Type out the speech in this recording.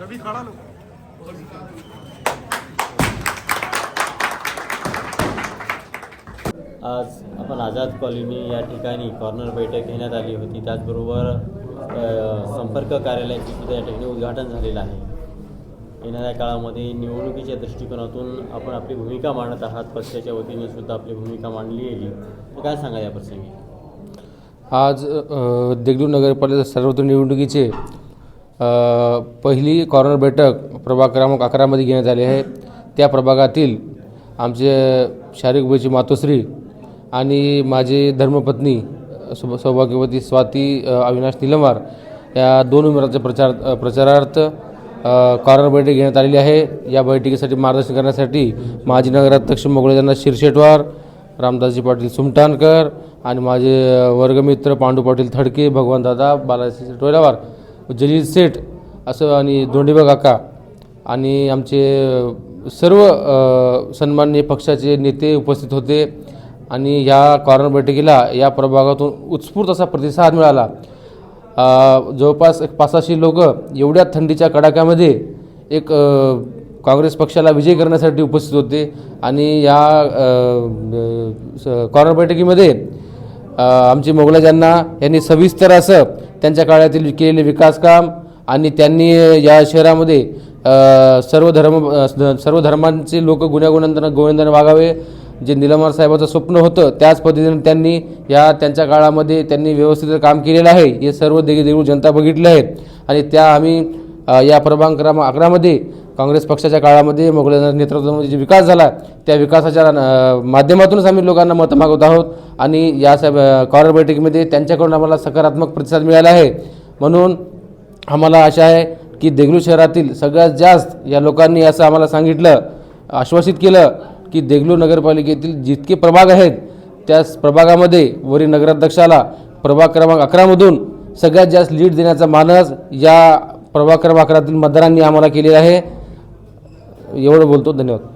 रवी खड़ा लो आज आपण आझाद कॉलनी या ठिकाणी कॉर्नर बैठक घेण्यात आली होती. त्याचबरोबर संपर्क कार्यालयाचे सुद्धा या ठिकाणी उद्घाटन झालेलं आहे. येणाऱ्या काळामध्ये निवडणुकीच्या दृष्टिकोनातून आपण आपली भूमिका मांडत आहात. पक्षाच्या वतीने सुद्धा आपली भूमिका मांडली गेली. तर काय सांगा या प्रसंगी? आज देगलूर नगरपालिका सार्वत्रिक निवडणुकीचे पहिली कॉर्नर बैठक प्रभाग क्रमांक अकरामध्ये घेण्यात आली आहे. त्या प्रभागातील आमचे शारीरिक मातोश्री आणि माझी धर्मपत्नी सौ- सौभाग्यवती स्वाती अविनाश निलंवार या दोन उमेदवारांच्या प्रचार प्रचारार्थ कॉर्नर बैठक घेण्यात आलेली आहे. या बैठकीसाठी मार्गदर्शन करण्यासाठी माजी नगराध्यक्ष मोगळेजांना शिरशेटवार रामदासजी पाटील सुमटाणकर आणि माझे वर्गमित्र पांडू पाटील थडके भगवानदादा बालाजी टोयलावार जलील सेठ असं आणि दोंडीबा काका आणि आमचे सर्व सन्माननीय पक्षाचे नेते उपस्थित होते आणि या कॉर्नर बैठकीला या प्रभागातून उत्स्फूर्त असा प्रतिसाद मिळाला. जवळपास एक पाचशे लोक एवढ्या थंडीच्या कडाक्यामध्ये एक काँग्रेस पक्षाला विजय करण्यासाठी उपस्थित होते आणि या स- कॉर्नर बैठकीमध्ये आमचे मोगलाजांना यांनी सविस्तर असं त्यांच्या काळातील केलेले विकासकाम आणि त्यांनी या शहरामध्ये सर्व धर्म सर्व धर्मांचे लोक गुण्यागुणंदन गोविंदाने वागावे. जे निलमार साहेबाचं स्वप्न होतं त्याच पद्धतीने त्यांनी या त्यांच्या काळामध्ये त्यांनी व्यवस्थित काम केलेलं आहे. हे सर्व देगी देऊळ जनता बघितले आहे आणि त्या आम्ही या प्रभाग क्रमांक अकरामध्ये काँग्रेस पक्षाच्या काळामध्ये मोगलांच्या नेतृत्वामध्ये जे विकास झाला त्या विकासाच्या माध्यमातूनच आम्ही लोकांना मतं मागवत आहोत आणि या साहेब कॉर्नर बैठकीमध्ये त्यांच्याकडून आम्हाला सकारात्मक प्रतिसाद मिळाला आहे. म्हणून आम्हाला आशा आहे की देगलूर शहरातील सगळ्यात जास्त या लोकांनी असं आम्हाला सांगितलं आश्वासित केलं की देगलूर नगरपालिकेतील जितके प्रभाग आहेत त्या प्रभागामध्ये वरील नगराध्यक्षाला प्रभाग क्रमांक अकरामधून सगळ्यात जास्त लीड देण्याचा मानस या प्रभाग क्रमांक अकरातील मतदारांनी आम्हाला केलेला आहे. एवढं बोलतो धन्यवाद.